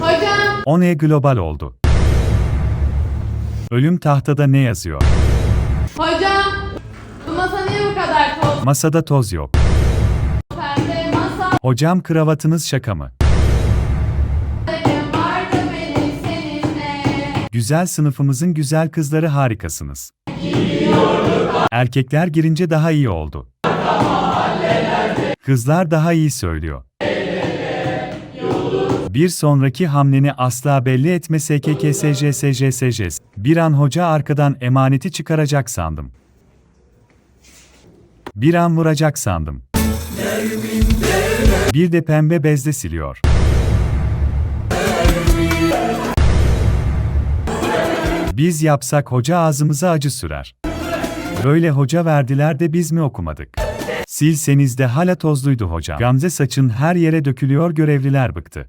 Hocam. O ne global oldu. Ölüm tahtada ne yazıyor? Hocam. Bu masa niye bu kadar toz Masada toz yok. pembe masa? Hocam kravatınız şaka mı? Vardı benim seninle. Güzel sınıfımızın güzel kızları harikasınız. Erkekler girince daha iyi oldu. Kızlar daha iyi söylüyor. Bir sonraki hamleni asla belli etme SKKSJSJSJ. Bir an hoca arkadan emaneti çıkaracak sandım. Bir an vuracak sandım. Bir de pembe bezle siliyor. Biz yapsak hoca ağzımıza acı sürer. Böyle hoca verdiler de biz mi okumadık? Silseniz de hala tozluydu hocam. Gamze saçın her yere dökülüyor görevliler bıktı.